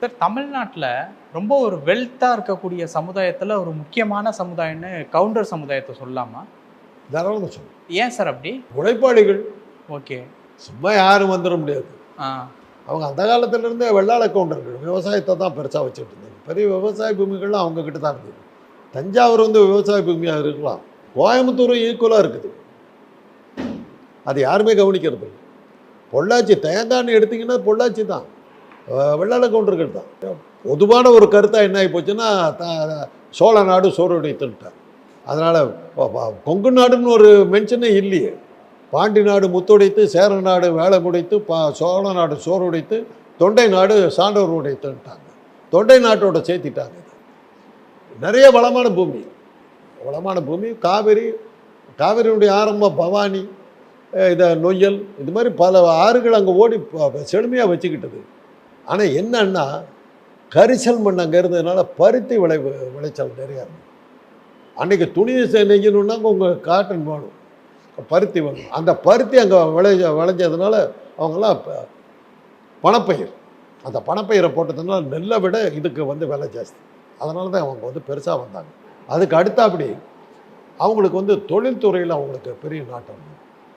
Sir தமிழ்நாட்டில் ரொம்ப ஒரு வெல்த்தாக இருக்கக்கூடிய சமுதாயத்தில் ஒரு முக்கியமான சமுதாயம்னு கவுண்டர் சமுதாயத்தை சொல்லலாமா தாராளமாக சொல்லுவோம் ஏன் சார் அப்படி? உழைப்பாளிகள். ஓகே. சும்மா யாரும் வந்துட முடியாது. அவங்க அந்த காலத்திலேருந்தே வெள்ளாள கவுண்டர்கள் விவசாயத்தை தான் பெருசாக வச்சுட்டு இருந்தாங்க. பெரிய விவசாய பூமிகள்லாம் அவங்க கிட்ட தான் இருந்தது. தஞ்சாவூர் வந்து விவசாய பூமியாக இருக்கலாம். கோயம்புத்தூரும் ஈக்குவலாக இருக்குது. அது யாருமே கவனிக்கிறது இல்லை. பொள்ளாச்சி தேங்காய்னு எடுத்திங்கன்னா பொள்ளாச்சி தான். வெள்ளாள கவுண்டர்கள் தான். பொதுவான ஒரு கருத்தாக என்ன ஆகி போச்சுன்னா த- சோழ நாடு சோறுடைத்துட்டார் அதனால் கொங்கு நாடுன்னு ஒரு மென்ஷனே இல்லையே. பாண்டி நாடு முத்துடைத்து சேர நாடு வேலை உடைத்து பா சோழ நாடு சோறு உடைத்து தொண்டை நாடு சான்றோர் உடைத்துட்டாங்க தொண்டை நாட்டோட சேர்த்திட்டாங்க. நிறைய வளமான பூமி. வளமான பூமி காவிரி காவிரியுடைய ஆரம்பம் பவானி இதை நொய்யல் இது மாதிரி பல ஆறுகள் அங்கே ஓடி செழுமையாக வச்சுக்கிட்டது. ஆனால் என்னன்னா கரிசல் மண் அங்கே இருந்ததுனால பருத்தி விளை விளைச்சல் நிறையா இருக்கும் அன்றைக்கி துணி செ- நெய்யணுன்னா உங்கள் காட்டன் வேணும். பருத்தி வேணும். அந்த பருத்தி அங்கே விளைஞ்ச விளைஞ்சதுனால அவங்களாம் ப- பணப்பயிர் அந்த பணப்பயிரை போட்டதுனால நெல்லை விட இதுக்கு வந்து விலை ஜாஸ்தி. அதனால தான் அவங்க வந்து பெருசாக வந்தாங்க. அதுக்கு அடுத்தாப்படி அவங்களுக்கு வந்து தொழில்துறையில் அவங்களுக்கு பெரிய நாட்டம்.